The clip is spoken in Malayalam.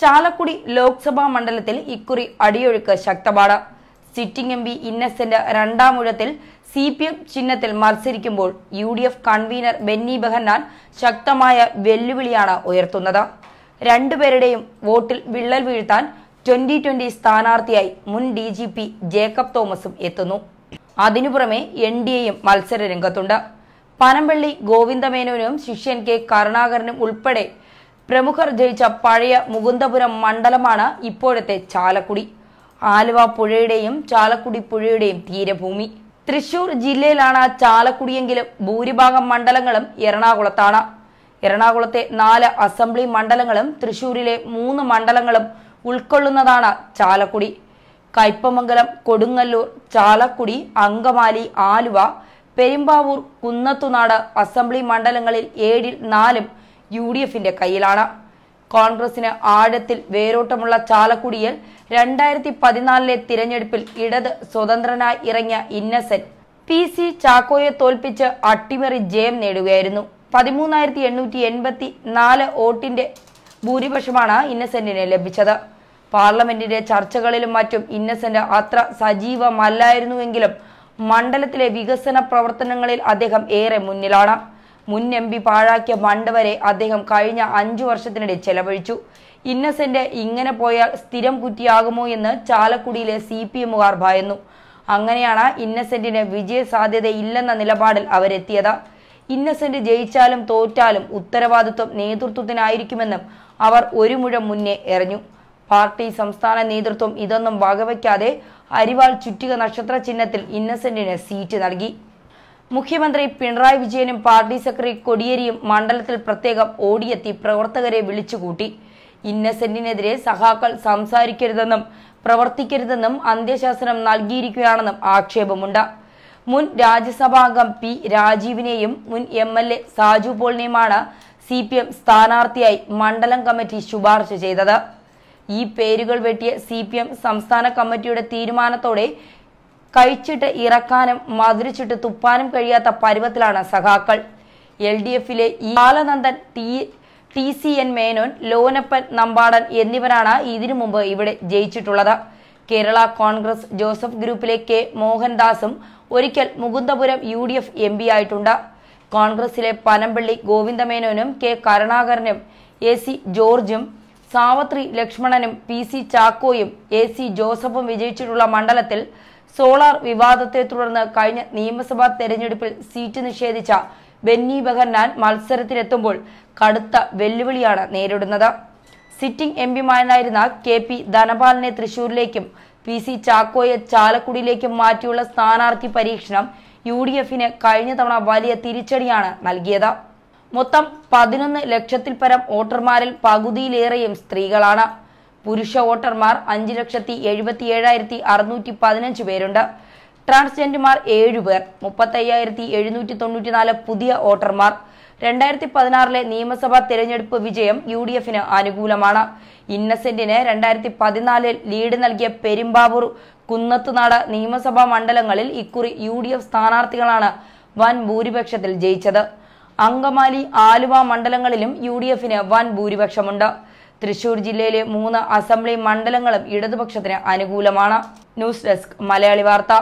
ചാലക്കുടി ലോക്സഭാ മണ്ഡലത്തിൽ ഇക്കുറി അടിയൊഴുക്ക് ശക്തമാണ് സിറ്റിംഗ് എം പി ഇന്നസെന്റ് രണ്ടാം ഊഴത്തിൽ സി പി എം ചിഹ്നത്തിൽ മത്സരിക്കുമ്പോൾ U D F convener Benny Behanan ശക്തമായ വെല്ലുവിളിയാണ് ഉയർത്തുന്നത്. രണ്ടുപേരുടെയും വോട്ടിൽ വിള്ളൽ വീഴ്ത്താൻ ട്വന്റി ട്വന്റി സ്ഥാനാർത്ഥിയായി മുൻ ഡി ജി പി ജേക്കബ് തോമസും എത്തുന്നു. അതിനു പുറമെ എൻ ഡി എയും മത്സര രംഗത്തുണ്ട്. പനമ്പള്ളി ഗോവിന്ദമേനോനും ശിഷ്യൻ കെ കരുണാകരനും ഉൾപ്പെടെ പ്രമുഖർ ജയിച്ച പഴയ മുകുന്ദപുരം മണ്ഡലമാണ് ഇപ്പോഴത്തെ ചാലക്കുടി. ആലുവ പുഴയുടെയും ചാലക്കുടി പുഴയുടെയും തീരഭൂമി. തൃശൂർ ജില്ലയിലാണ് ചാലക്കുടിയെങ്കിലും ഭൂരിഭാഗം മണ്ഡലങ്ങളും എറണാകുളത്താണ്. എറണാകുളത്തെ നാല് അസംബ്ലി മണ്ഡലങ്ങളും തൃശൂരിലെ മൂന്ന് മണ്ഡലങ്ങളും ഉൾക്കൊള്ളുന്നതാണ് ചാലക്കുടി. കയ്പമംഗലം കൊടുങ്ങല്ലൂർ ചാലക്കുടി അങ്കമാലി ആലുവ പെരുമ്പാവൂർ കുന്നത്തുനാട് അസംബ്ലി മണ്ഡലങ്ങളിൽ ഏഴിൽ നാലും യു ഡി എഫിന്റെ കയ്യിലാണ്. കോൺഗ്രസിന് ആഴത്തിൽ വേരോട്ടമുള്ള ചാലക്കുടിയിൽ രണ്ടായിരത്തി പതിനാലിലെ തിരഞ്ഞെടുപ്പിൽ ഇടത് സ്വതന്ത്രനായി ഇറങ്ങിയ ഇന്നസെന്റ് പി സി ചാക്കോയെ തോൽപ്പിച്ച് അട്ടിമറി ജയം നേടുകയായിരുന്നു. പതിമൂന്നായിരത്തി എണ്ണൂറ്റി എൺപത്തി നാല് വോട്ടിന്റെ ഭൂരിപക്ഷമാണ് ഇന്നസെന്റിന് ലഭിച്ചത്. പാർലമെന്റിന്റെ ചർച്ചകളിലും മറ്റും ഇന്നസെന്റ് അത്ര സജീവമല്ലായിരുന്നുവെങ്കിലും മണ്ഡലത്തിലെ വികസന പ്രവർത്തനങ്ങളിൽ അദ്ദേഹം ഏറെ മുന്നിലാണ്. മുൻ എം പി പാഴാക്കിയ ഫണ്ട് വരെ അദ്ദേഹം കഴിഞ്ഞ അഞ്ചു വർഷത്തിനിടെ ചെലവഴിച്ചു. ഇന്നസെന്റ് ഇങ്ങനെ പോയാൽ സ്ഥിരം കുറ്റിയാകുമോ എന്ന് ചാലക്കുടിയിലെ സി പി എമ്മുകാർ ഭയന്നു. അങ്ങനെയാണ് ഇന്നസെന്റിന് വിജയ സാധ്യതയില്ലെന്ന നിലപാടിൽ അവരെത്തിയത്. ഇന്നസെന്റ് ജയിച്ചാലും തോറ്റാലും ഉത്തരവാദിത്വം നേതൃത്വത്തിനായിരിക്കുമെന്നും അവർ ഒരു മുഴം മുന്നേ എറിഞ്ഞു. പാർട്ടി സംസ്ഥാന നേതൃത്വം ഇതൊന്നും വകവയ്ക്കാതെ അരിവാൾ ചുറ്റിക നക്ഷത്ര ചിഹ്നത്തിൽ ഇന്നസെന്റിന് സീറ്റ് നൽകി. മുഖ്യമന്ത്രി പിണറായി വിജയനും പാർട്ടി സെക്രട്ടറി കൊടിയേരിയും മണ്ഡലത്തിൽ പ്രത്യേകം ഓടിയെത്തി പ്രവർത്തകരെ വിളിച്ചുകൂട്ടി. ഇന്നസെന്റിനെതിരെ സഹാക്കൾ സംസാരിക്കരുതെന്നും പ്രവർത്തിക്കരുതെന്നും അന്ത്യശാസനം നൽകിയിരിക്കുകയാണെന്നും ആക്ഷേപമുണ്ട്. മുൻ രാജ്യസഭാംഗം പി രാജീവിനെയും മുൻ എം എൽ എ സാജു പോളിനെയുമാണ് സി പി എം സ്ഥാനാർത്ഥിയായി മണ്ഡലം കമ്മിറ്റി ശുപാർശ ചെയ്തത്. ഈ പേരുകൾ വെട്ടിയ സി പി എം സംസ്ഥാന കമ്മിറ്റിയുടെ തീരുമാനത്തോടെ കഴിച്ചിട്ട് ഇറക്കാനും മധുരിച്ചിട്ട് തുപ്പാനും കഴിയാത്ത പരുവത്തിലാണ് സഖാക്കൾ. എൽ ഡി എഫിലെ Balanandan T T C N Menon Lonappan Nambadan എന്നിവരാണ് ഇതിനു മുമ്പ് ഇവിടെ ജയിച്ചിട്ടുള്ളത്. കേരള കോൺഗ്രസ് ജോസഫ് ഗ്രൂപ്പിലെ കെ മോഹൻദാസും ഒരിക്കൽ Mukundapuram U D F M P ആയിട്ടുണ്ട്. കോൺഗ്രസിലെ പനമ്പള്ളി ഗോവിന്ദമേനോനും കെ കരുണാകരനും എ സി ജോർജും സാവത്രി ലക്ഷ്മണനും പി സി ചാക്കോയും എ സി ജോസഫും വിജയിച്ചിട്ടുള്ള മണ്ഡലത്തിൽ സോളാർ വിവാദത്തെ തുടർന്ന് കഴിഞ്ഞ നിയമസഭാ തെരഞ്ഞെടുപ്പിൽ സീറ്റ് നിഷേധിച്ച ബെന്നി ബെഹന്നാൻ മത്സരത്തിലെത്തുമ്പോൾ കടുത്ത വെല്ലുവിളിയാണ് നേരിടുന്നത്. സിറ്റിംഗ് എം പിമാരായിരുന്ന കെ പി ധനപാലിനെ തൃശൂരിലേക്കും പി സി ചാക്കോയെ ചാലക്കുടിയിലേക്കും മാറ്റിയുള്ള സ്ഥാനാർത്ഥി പരീക്ഷണം യു ഡി എഫിന് കഴിഞ്ഞ തവണ വലിയ തിരിച്ചടിയാണ് നൽകിയത്. മൊത്തം പതിനൊന്ന് ലക്ഷത്തിൽ പരം വോട്ടർമാരിൽ പകുതിയിലേറെയും സ്ത്രീകളാണ്. പുരുഷ വോട്ടർമാർ അഞ്ച് ലക്ഷത്തി എഴുപത്തി ഏഴായിരത്തി അറുന്നൂറ്റി പതിനഞ്ച് പേരുണ്ട്. ട്രാൻസ്ജെൻഡർമാർ ഏഴുപേർ മുപ്പത്തയ്യായിരത്തി എഴുന്നൂറ്റി തൊണ്ണൂറ്റിനാല് പുതിയ വോട്ടർമാർ. രണ്ടായിരത്തി പതിനാറിലെ നിയമസഭാ തെരഞ്ഞെടുപ്പ് വിജയം യു ഡി എഫിന് അനുകൂലമാണ്. ഇന്നസെന്റിന് രണ്ടായിരത്തി പതിനാലിൽ ലീഡ് നൽകിയ പെരുമ്പാവൂർ കുന്നത്തുനാട് നിയമസഭാ മണ്ഡലങ്ങളിൽ ഇക്കുറി യു ഡി എഫ് സ്ഥാനാർത്ഥികളാണ് വൻ ഭൂരിപക്ഷത്തിൽ ജയിച്ചത്. അങ്കമാലി ആലുവ മണ്ഡലങ്ങളിലും യു ഡി എഫിന് വൻ ഭൂരിപക്ഷമുണ്ട്. തൃശൂർ ജില്ലയിലെ മൂന്ന് അസംബ്ലി മണ്ഡലങ്ങളും ഇടതുപക്ഷത്തിന് അനുകൂലമാണ്. ന്യൂസ് ഡെസ്ക് മലയാളി വാർത്ത.